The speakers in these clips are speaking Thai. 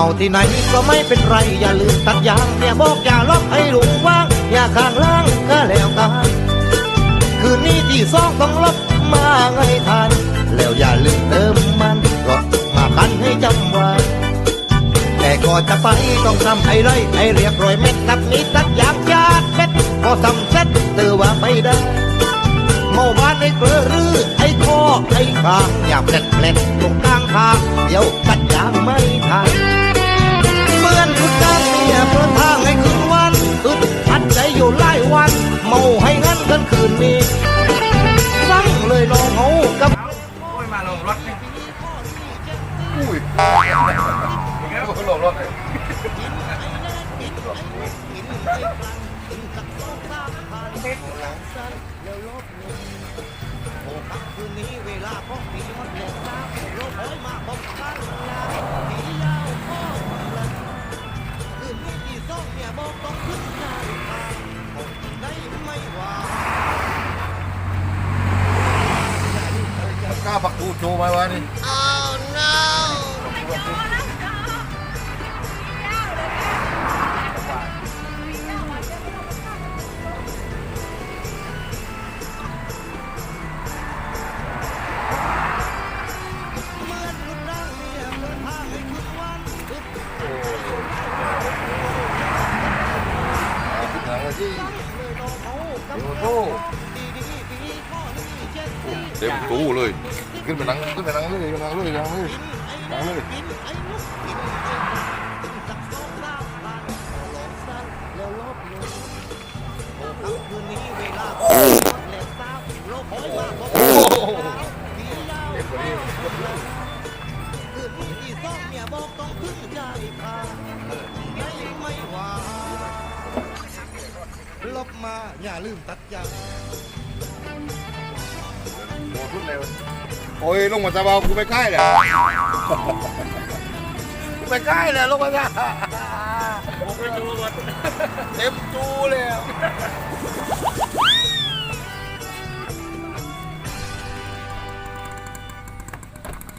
เมาที่ไหนก็ไม่เป็นไร อย่าลืมตัดยางอย่าบอกอย่าล็อกให้ลุงว่าง อย่าข้างล่างก็แล้วกันคืนนี้ที่สองต้องลบมาไงทัน แล้วอย่าลืมเติมมันรถมาคันให้จำไว้แต่ก่อนจะไปต้องทำให้ไรให้เรียบร้อยเม็ดตัดนี้ตัดยางจาดเม็ดพอทำเสร็จเตือว่าไปได้เมื่อวานไอ้เกลือรือไอ้คอไอ้ขางอย่าเปล็ดเปล็ดตรงกลางทางเดี๋ยวตัดยางไม่ทัน นนี้ฟังเลยลองเอากับโอ้ยมาลงรถนี่อุ้ยอย่างงี้ก็ลงรถเลยคืนนี้เวลาขอพี่มันเล็กนะโลกเอ้ยมาบอกกันแล้ ปักตูโตู้เลย ขึ้นไปนั่งขึ้นไปนั่งเลยนั่งเลยนั่งเลยนั่งเลยลบมาอย่าลืมตัดยา เร็วโอ้ยลงมาจะเบากูไปใกล้เลยกูไปใกล้เลยลงมาจ้ะเต็มตูเลยอะ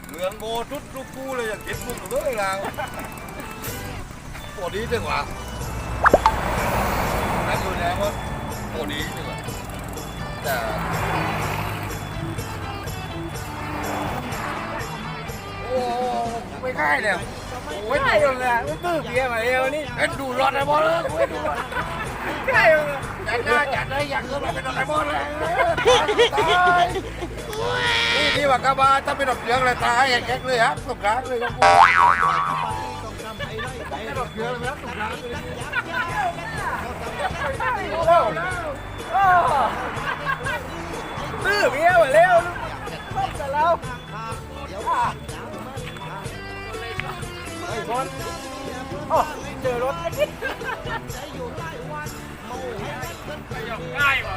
เหลืองโบทุดลูกกูเลยอยากกินมึงเลยแล้วปวดดีจังหวะนั่นอยู่แล้วว่าปวดดีจังหวะแต่ ไม่ใกล้เลยโอ้ยใช่เลยตื้อเบียร์มาเอวนี่เอ็นดูรถไอ้บอลเลยโอ้ยดูรถใช่เลยจัดได้จัดได้อยากเงินมาเป็นไอ้บอลเลยนี่นี่ว่ากระบะถ้าเป็นรถเหลืองเลยตายอย่างแก๊กเลยฮะตกกลางเลยครับรถเหลืองแล้วตกกลางเลยตื้อเบียร์มาเร็วลบแต่เรา บอลโอ้เจอรถง่ายว่ะ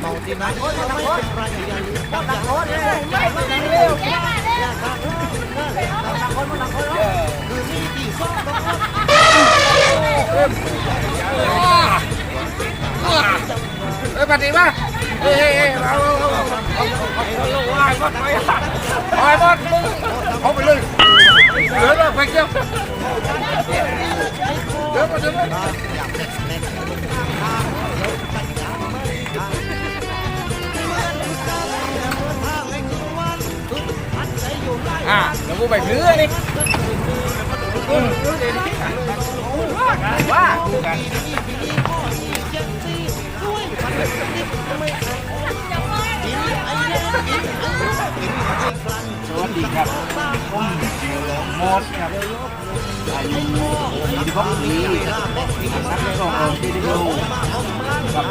เมาที่ไหนก็ไม่เป็นไรอย่าลืมตัดยางคืนนี้ที่สองต้องลบเฮ้ยปฏิมาเฮ้ยเฮ้ยเราเราเราเราว่ายบอลไปไปบอลเอาเลยเหลือแล้วไปเกี่ยวเอาเดี๋ย วมาอะแล้วกูไปซื้อนี่ว่า มดครับอายุยี่สิบหกปีนักเตะของทีมดูกับ